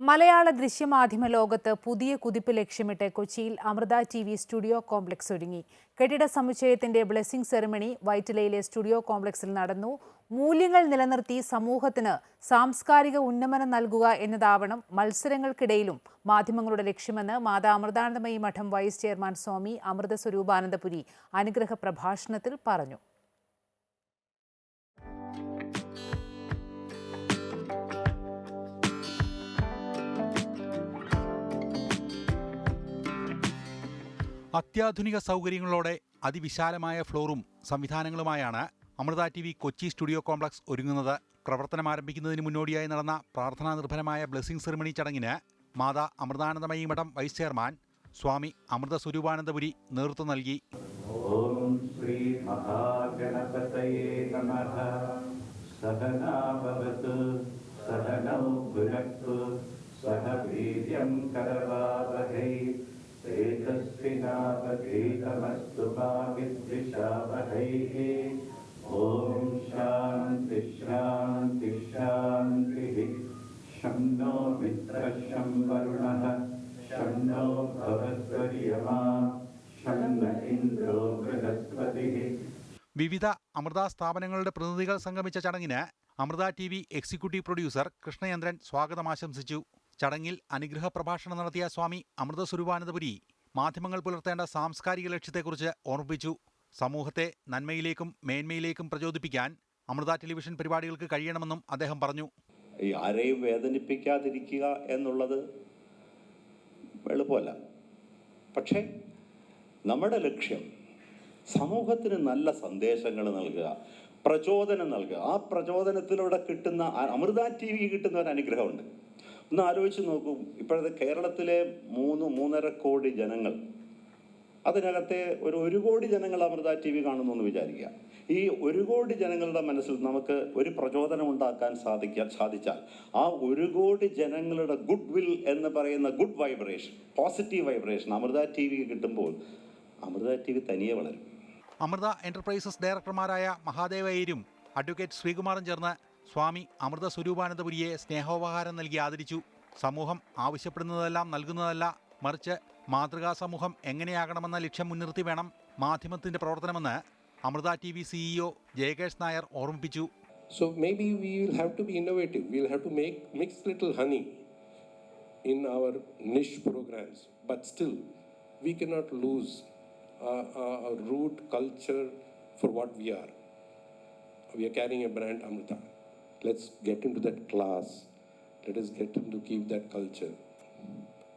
മലയാള ദൃശ്യമാധ്യമ ലോകത്ത് പുതിയ കുതിപ്പ് ലക്ഷ്യമിട്ട് കൊച്ചിയിൽ Amrita T V studio complex ഒരുങ്ങി. കെട്ടിട സമുച്ചയത്തിന്റെ ബ്ലെസ്സിംഗ് സെറിമണി വൈറ്റിലയിലെ സ്റ്റുഡിയോ കോംപ്ലക്സിൽ നടന്നു. മൂല്യങ്ങൾ നിലനിർത്തി സമൂഹത്തിന് സാംസ്കാരിക ഉന്നമനം നൽകുക എന്നതാവണം മത്സരങ്ങൾക്കിടയിലും മാധ്യമങ്ങളുടെ ലക്ഷ്യമെന്ന് മാതാ അമൃതാനന്ദമയി മഠം വൈസ് ചെയർമാൻ സ്വാമി അമൃത സ്വരൂപാനന്ദപുരി അനുഗ്രഹ പ്രഭാഷണത്തിൽ പറഞ്ഞു. അത്യാധുനിക സൗകര്യങ്ങളോടെ അതിവിശാലമായ ഫ്ലോറും സംവിധാനങ്ങളുമായാണ് Amrita T V Kochi studio complex ഒരുങ്ങുന്നത്. പ്രവർത്തനം ആരംഭിക്കുന്നതിന് മുന്നോടിയായി നടന്ന പ്രാർത്ഥനാ നിർഭരമായ ബ്ലെസ്സിംഗ് സെറിമണി ചടങ്ങിന് മാതാ അമൃതാനന്ദമയി മഠം വൈസ് ചെയർമാൻ സ്വാമി അമൃത സ്വരൂപാനന്ദപുരി നേതൃത്വം നൽകി. ഓം ശ്രീ മഹാഗണപതയേ നമഃ. സഹനൗ ഭുനക്തു സഹ വീര്യം കരവാവഹൈ. तेजस्विनावधीतमस्तु मा विद्विषावहैः ॐ शान्ति शान्ति शान्तिः शं नो मित्रः शं वरुणः शं नो भवद्वर्यमा शं न इन्द्रो बृहस्पतिः വിവിധ അമൃത സ്ഥാപനങ്ങളുടെ പ്രതിനിധികൾ സംഗമിച്ച ചടങ്ങിന് Amrita T V executive producer Krishnachandran സ്വാഗതം ആശംസിച്ചു ചടങ്ങിൽ അനുഗ്രഹ പ്രഭാഷണം നടത്തിയ സ്വാമി അമൃത മാധ്യമങ്ങൾ പുലർത്തേണ്ട സാംസ്കാരിക ലക്ഷ്യത്തെക്കുറിച്ച് ഓർമ്മിപ്പിച്ചു. സമൂഹത്തെ നന്മയിലേക്കും മേന്മയിലേക്കും പ്രചോദിപ്പിക്കാൻ അമൃത ടെലിവിഷൻ പരിപാടികൾക്ക് കഴിയണമെന്നും അദ്ദേഹം പറഞ്ഞു. ഈ ആരെയും വേദനിപ്പിക്കാതിരിക്കുക എന്നുള്ളത് എളുപ്പമല്ല. പക്ഷേ നമ്മുടെ ലക്ഷ്യം സമൂഹത്തിന് നല്ല സന്ദേശങ്ങൾ നൽകുക പ്രചോദനം നൽകുക. ആ പ്രചോദനത്തിലൂടെ കിട്ടുന്ന അമൃത ടി വി കിട്ടുന്ന ഒരു അനുഗ്രഹമുണ്ട്. ഒന്ന് ആലോചിച്ച് നോക്കൂ. ഇപ്പോഴത്തെ കേരളത്തിലെ മൂന്ന് മൂന്നര കോടി ജനങ്ങൾ അതിനകത്തെ ഒരു ഒരു കോടി ജനങ്ങൾ അമൃത ടി വി കാണുന്നു എന്ന് വിചാരിക്കുക. ഈ ഒരു കോടി ജനങ്ങളുടെ മനസ്സിൽ നമുക്ക് ഒരു പ്രചോദനം ഉണ്ടാക്കാൻ സാധിക്കാൻ സാധിച്ചാൽ ആ ഒരു കോടി ജനങ്ങളുടെ ഗുഡ് വിൽ എന്ന് പറയുന്ന good vibration positive vibration Amrita T V കിട്ടുമ്പോൾ അമൃത ടി വി തനിയെ വളരും. അമൃത എന്റർപ്രൈസസ് ഡയറക്ടർമാരായ മഹാദേവ അയ്യരും അഡ്വക്കേറ്റ് ശ്രീകുമാറും ചേർന്ന് സ്വാമി അമൃത അമൃതസ്വരൂപാനന്ദപുരിയെ സ്നേഹോപഹാരം നൽകി ആദരിച്ചു. സമൂഹം ആവശ്യപ്പെടുന്നതെല്ലാം നൽകുന്നതല്ല. മറിച്ച് മാതൃകാ സമൂഹം എങ്ങനെയാകണമെന്ന ലക്ഷ്യം മുൻനിർത്തി വേണം മാധ്യമത്തിന്റെ പ്രവർത്തനമെന്ന് Amrita T V CEO Jayakesh Nair ഓർമ്മിപ്പിച്ചു. So maybe will have to be innovative will have to make mix little honey in our niche programs but still we can not lose root culture for what we are we are carrying a brand Amrita Let's get into that class. Let us get into keep that culture.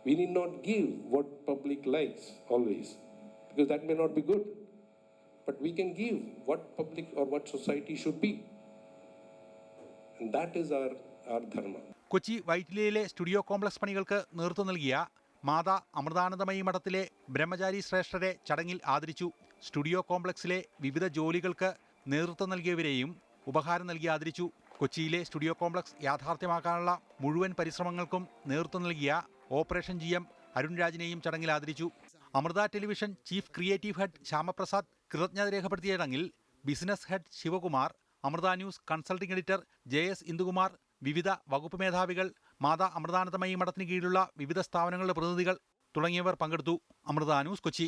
We need not give what public likes always, because that may not be good. But we can give what public or what society should be. And that is our, our dharma. Kochi വൈറ്റിലയിലെ studio complex പണികൾക്ക് നേതൃത്വം നൽകിയ മാതാ അമൃതാനന്ദമയി മഠത്തിലെ ബ്രഹ്മചാരി ശ്രേഷ്ഠരെ ചടങ്ങിൽ ആദരിച്ചു studio കോംപ്ലക്സിലെ വിവിധ ജോലികൾക്ക് നേതൃത്വം നൽകിയവരെയും ഉപഹാരം നൽകി ആദരിച്ചു കൊച്ചിയിലെ സ്റ്റുഡിയോ കോംപ്ലക്സ് യാഥാർത്ഥ്യമാക്കാനുള്ള മുഴുവൻ പരിശ്രമങ്ങൾക്കും നേതൃത്വം നൽകിയ ഓപ്പറേഷൻ ജി എം അരുൺ രാജിനെയും ചടങ്ങിൽ ആദരിച്ചു. Amrita television chief creative head Shyamaprasad കൃതജ്ഞത രേഖപ്പെടുത്തിയ ചടങ്ങിൽ business head Sivakumar Amrita news consulting editor J S Indukumar വിവിധ വകുപ്പ് മേധാവികൾ മാതാ അമൃതാനന്ദമയി മഠത്തിന് കീഴിലുള്ള വിവിധ സ്ഥാപനങ്ങളുടെ പ്രതിനിധികൾ തുടങ്ങിയവർ പങ്കെടുത്തു. അമൃത ന്യൂസ് കൊച്ചി.